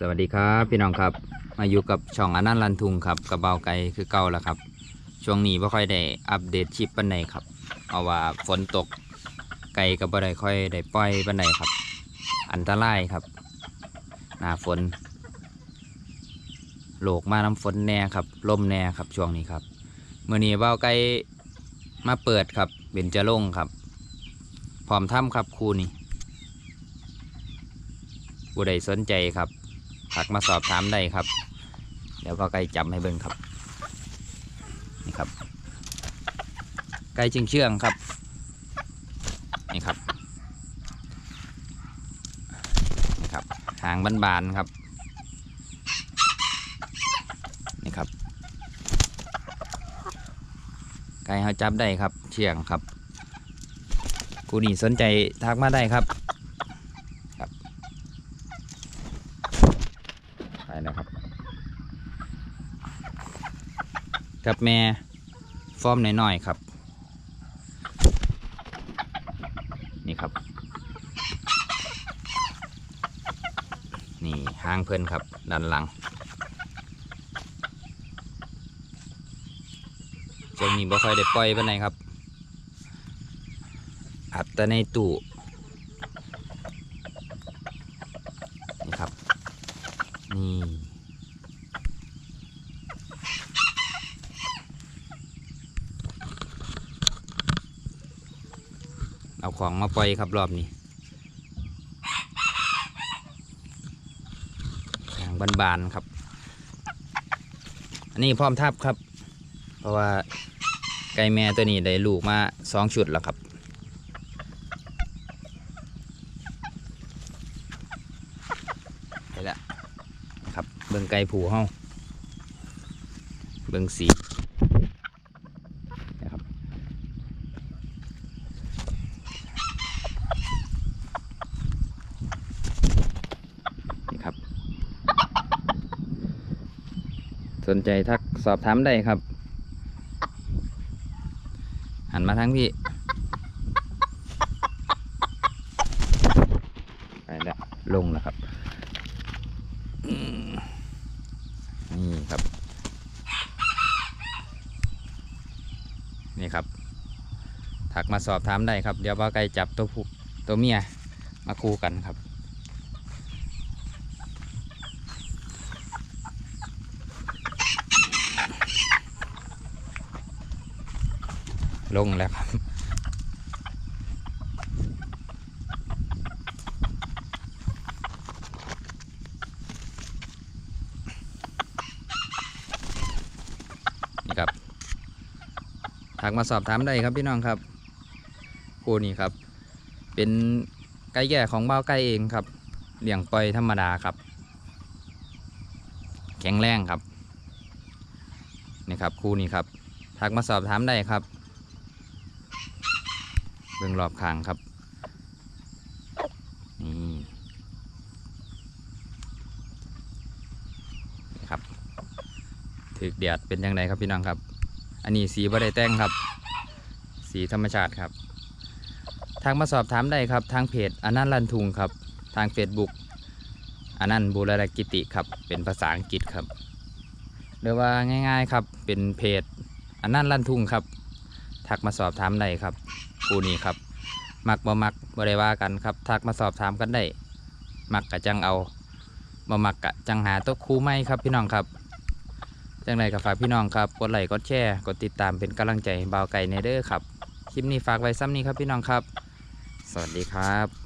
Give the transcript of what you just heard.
สวัสดีครับพี่น้องครับ มาอยู่กับช่องอนันต์ลันทุงครับกระเบาไก่คือเก่าแล้วครับ ช่วงนี้ไม่ค่อยได้อัปเดตชิปปันใดครับเอาว่าฝนตกไก่ก็บ่ได้ค่อยได้ปล่อยปันใดครับ อันตรายครับหน้าฝนโลกมาน้ำฝนแน่ครับลมแน่ครับช่วงนี้ครับเมื่อนี้เบาไก่มาเปิดครับเบนจะลงค์ครับพร้อมถ้ำครับครูนี่ผู้ใดสนใจครับ ถักมาสอบถามได้ครับ เดี๋ยวก็ไก่จำให้เบิ่งครับ นี่ครับ ไก่เชื่องเชื่องครับ นี่ครับนี่ครับ หางบานๆครับ นี่ครับ ไก่เขาจับได้ครับ เชื่องครับ กูนี่สนใจทักมาได้ครับไปนะครับ กับแม่ฟอร์มน่อยๆครับ นี่ครับ นี่ห้างเพื่อนครับด้านหลังช่วงนี้บ่ค่อยได้ปล่อยปานใดครับ อัดแต่ในตู้นี่ครับ นี่ เอาของมาปล่อยครับรอบนี้ทางบานๆครับ อันนี้พร้อมทับครับ เพราะว่าไก่แม่ตัวนี้ได้ลูกมาสองชุดแล้วครับไปแล้วครับเบิ่งไก่ผูเฮาเบิ่งสีนะครับนี่ครับ สนใจทักสอบถามได้ครับ หันมาทางพี่ไปแล้วลงแล้วครับนี่ครับ นี่ครับ ถักมาสอบถามได้ครับ เดี๋ยวว่าไก่จับตัวผู้ตัวเมียมาคู่กันครับ ลงแล้วครับ นี่ครับถักมาสอบถามได้ครับพี่น้องครับคู่นี้ครับ เป็นไก่แย่ของเบ้าไก่เองครับเลี้ยงปล่อยธรรมดาครับ แข็งแรงครับนี่ครับคู่นี้ครับทักมาสอบถามได้ครับ เบื้องรอบข้างครับ นี่ครับถือเดียดเป็นยังไงครับพี่น้องครับ อันนี้สีบ่ได้แต่งครับ สีธรรมชาติครับ ทางมาสอบถามได้ครับ ทางเพจอนันต์ลันทุงครับ ทาง Facebook อนันต์บูรณกิติครับ เป็นภาษาอังกฤษครับหรือว่าง่าย ๆครับ เป็นเพจอนันต์ลันทุงครับ ทักมาสอบถามได้ครับ คู่นี้ครับ มักบ่มักบ่ได้ว่ากันครับ ทักมาสอบถามกันได้ มักกะจังเอาบ่มักกะจังหาตัวคู่ไม่ครับพี่น้องครับ จังไรก็ฝากพี่น้องครับ กดไลค์ กดแชร์ กดติดตามเป็นกำลังใจบ่าวไก่เนเดอร์ครับ คลิปนี้ฝากไว้ซ้ำนี้ครับพี่น้องครับ สวัสดีครับ